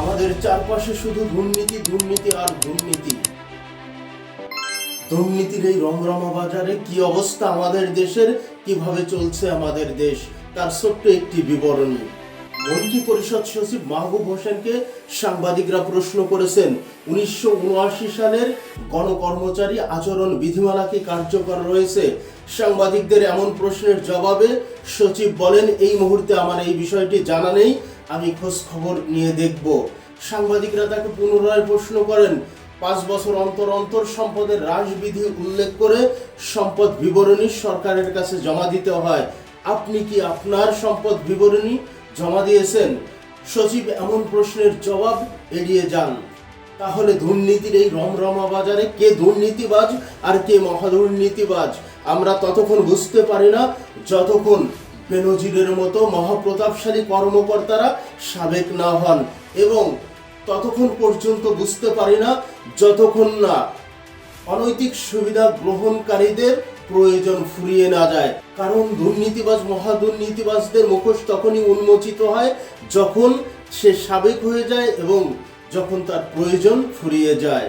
আমাদের চারপাশে শুধু দুর্নীতি দুর্নীতি আর দুর্নীতি। দুর্নীতির এই রমরমা বাজারে কি অবস্থা আমাদের দেশের, কীভাবে চলছে আমাদের দেশ, তার ছোট্ট একটি বিবরণী। মন্ত্রী পরিষদ সচিব মাহবুব হোসেনকে সাংবাদিকরা প্রশ্ন করেছেন, উনিশশো উনআশি সালের গণকর্মচারী আচরণ বিধিমালা কি কার্যকর রয়েছে? সাংবাদিকদের এমন প্রশ্নের জবাবে সচিব বলেন, এই মুহূর্তে আমার এই বিষয়টি জানা নেই। আমি খোঁজ খবর নিয়ে দেখব। সাংবাদিকরা তাকে পুনরায় প্রশ্ন করেন। পাঁচ বছর অন্তর অন্তর সম্পদের হ্রাসবিধি উল্লেখ করে সম্পদ বিবরণী সরকারের কাছে জমা দিতে হয়। আপনি কি আপনার সম্পদ বিবরণী জমা দিয়েছেন? সচিব এমন প্রশ্নের জবাব এড়িয়ে যান। তাহলে দুর্নীতির এই রমরমা বাজারে কে দুর্নীতিবাজ আর কে মহাদুর্নীতিবাজ? আমরা ততক্ষণ বুঝতে পারি না, যতক্ষণ বেনজিরের মতো মহাপ্রতাপশালী কর্মকর্তারা সাবেক না হন এবং ততক্ষণ পর্যন্ত বুঝতে পারি না যতক্ষণ না অনৈতিক সুবিধা গ্রহণকারীদের প্রয়োজন ফুরিয়ে না যায়। কারণ দুর্নীতিবাজ, মহাদুর্নীতিবাজদের মুখোশ তখনই উন্মোচিত হয় যখন সে সাবেক হয়ে যায় এবং যখন তার প্রয়োজন ফুরিয়ে যায়।